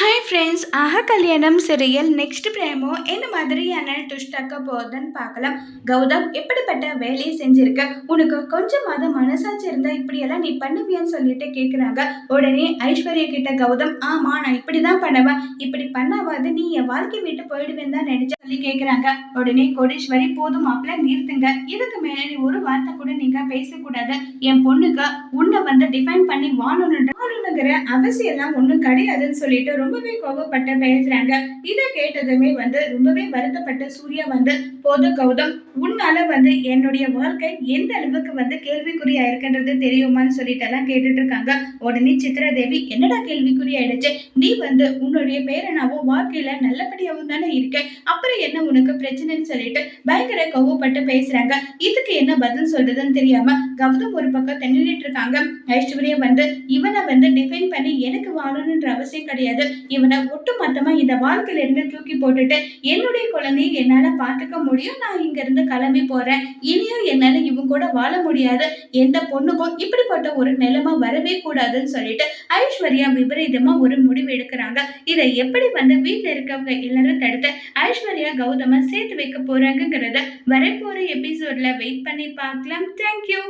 Hi friends ஆஹா கல்யாணம் serial next பிரேமோ என்ன மாதிரியான ட்விஸ்ட் போகுதுன்னு பார்க்கலாம். கௌதம் எப்படிப்பட்ட வேலையை செஞ்சிருக்க? உனக்கு கொஞ்சமாவது மனசாச்சு இருந்தால் இப்படியெல்லாம் நீ பண்ணுவியான்னு சொல்லிட்டு கேட்குறாங்க உடனே ஐஸ்வர்யா கிட்ட கௌதம் ஆமாம் நான் இப்படி தான் பண்ணுவேன். இப்படி பண்ணாவது நீ என் வாழ்க்கை விட்டு போயிடுவேன் தான் நினைச்சு சொல்லி கேட்குறாங்க உடனே கோடீஸ்வரி போதும் மாப்பிள்ள நிறுத்துங்க. இதுக்கு மேலே நீ ஒரு வார்த்தை கூட நீங்கள் பேசக்கூடாது. என் பொண்ணுக்கு உன்னை வந்து டிஃபைன் பண்ணி வாழணுன்ற அவசியம் அவசியம்லாம் ஒன்றும் கிடையாதுன்னு சொல்லிட்டு ரொம்பவே கோபப்பட்டு பேசுறாங்க. இதை கேட்டதுமே வந்து ரொம்பவே வருத்தப்பட்ட சூர்யா வந்து போது கௌதம் உன்னால வந்து என்னுடைய வாழ்க்கை எந்த அளவுக்கு வந்து கேள்விக்குறியா இருக்குன்றது தெரியுமான்னு சொல்லிட்டு எல்லாம் கேட்டுட்டு இருக்காங்க உடனே சித்ராதேவி என்னடா கேள்விக்குறி ஆயிடுச்சு? நீ வந்து உன்னுடைய பேரனாவும் வாழ்க்கையில நல்லபடியாவும் தானே இருக்க. அப்புறம் என்ன உனக்கு பிரச்சனைன்னு சொல்லிட்டு பயங்கர கோவப்பட்டு பேசுறாங்க. இதுக்கு என்ன பதில் சொல்றதுன்னு தெரியாம கௌதம் ஒரு பக்கம் தின்னுட்டு இருக்காங்க ஐஸ்வர்யா வந்து இவனை வந்து டிஃபைன் பண்ணி எனக்கு வாழணுன்ற அவசியம் கிடையாது. இவனை ஒட்டு மொத்தமா இந்த வாழ்க்கையில இருந்து தூக்கி போட்டுட்டு என்னுடைய குழந்தையை என்னால பாத்துக்க முடியும். நான் இங்க இருந்து கிளம்பி போறேன். இனியும் என்னால இவன் கூட வாழ முடியாது. எந்த பொண்ணுக்கும் இப்படிப்பட்ட ஒரு நிலைமை வரவே கூடாதுன்னு சொல்லிட்டு ஐஸ்வர்யா விபரீதமா ஒரு முடிவு எடுக்கிறாங்க. இதை எப்படி வந்து வீட்டுல இருக்கவங்க எல்லாரும் தடுத்து ஐஸ்வர்யா கௌதம சேர்த்து வைக்க போறாங்கிறத வரப்போற எபிசோட்ல வெயிட் பண்ணி பார்க்கலாம். தேங்க்யூ